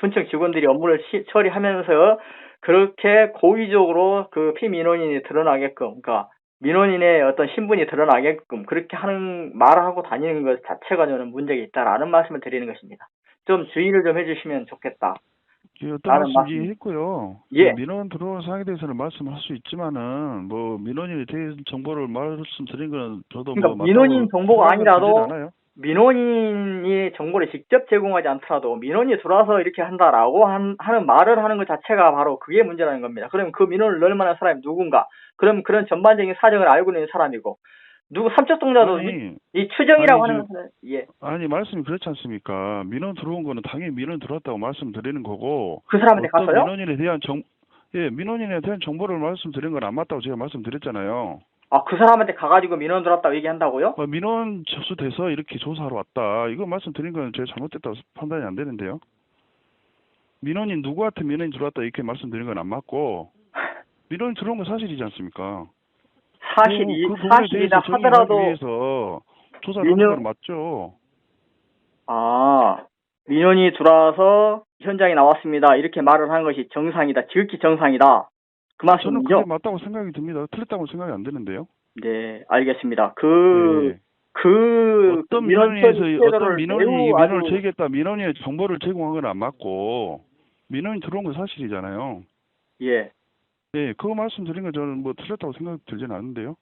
군청 직원들이 업무를 시- 처리하면서 그렇게 고의적으로 그 피민원인이 드러나게끔, 그러니까 민원인의 어떤 신분이 드러나게끔 그렇게 하는 말을 하고 다니는 것 자체가 저는 문제가 있다라는 말씀을 드리는 것입니다. 좀 주의를 좀 해주시면 좋겠다. 예, 어떤 나는 말씀 맞- 이해했고요. 예. 그 민원 들어온 사항에 대해서는 말씀할 수 있지만은 뭐 민원인에 대한 정보를 말씀드린 거는 저도 그러니까 뭐 민원인 정보가 아니라도. 민원인이 정보를 직접 제공하지 않더라도 민원이 들어와서 이렇게 한다라고 한- 하는 말을 하는 것 자체가 바로 그게 문제라는 겁니다. 그럼 그 민원을 넣을 만한 사람이 누군가? 그럼 그런 전반적인 사정을 알고 있는 사람이고 누구 삼척동자도 이, 아니, 이 추정이라고 아니, 하는 사람 예. 아니 말씀이 그렇지 않습니까? 민원 들어온 거는 당연히 민원 들어왔다고 말씀드리는 거고 그 사람한테 갔어요? 민원인에 대한 정 예, 민원인에 대한 정보를 말씀드린 건 안 맞다고 제가 말씀드렸잖아요. 아, 그 사람한테 가가지고 민원 들었다고 얘기한다고요? 어, 민원 접수돼서 이렇게 조사하러 왔다. 이거 말씀드린 건 제가 잘못됐다고 판단이 안 되는데요. 민원인 누구한테 민원인 들어왔다 이렇게 말씀드린 건 안 맞고 민원인 들어온 건 사실이지 않습니까? 사실이 그, 그 사실이다 하더라도 위해서 조사를 하는 민원- 건 맞죠. 아 민원이 들어와서 현장에 나왔습니다. 이렇게 말을 하는 것이 정상이다. 지극히 정상이다. 그 저는 그게 말씀이죠? 맞다고 생각이 듭니다. 틀렸다고 생각이 안 드는데요. 네, 알겠습니다. 그, 예. 그, 어떤 민원 민원인에서 처리 어떤 매우 민원을 아주- 제기했다 민원인의 정보를 제공한 건 안 맞고 민원인 들어온 건 사실이잖아요. 예, 예, 그거 말씀드린 건 저는 뭐 틀렸다고 생각 들진 않은데요.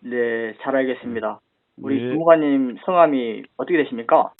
네, 잘 알겠습니다. 우리 예. 주무관님 성함이 어떻게 되십니까?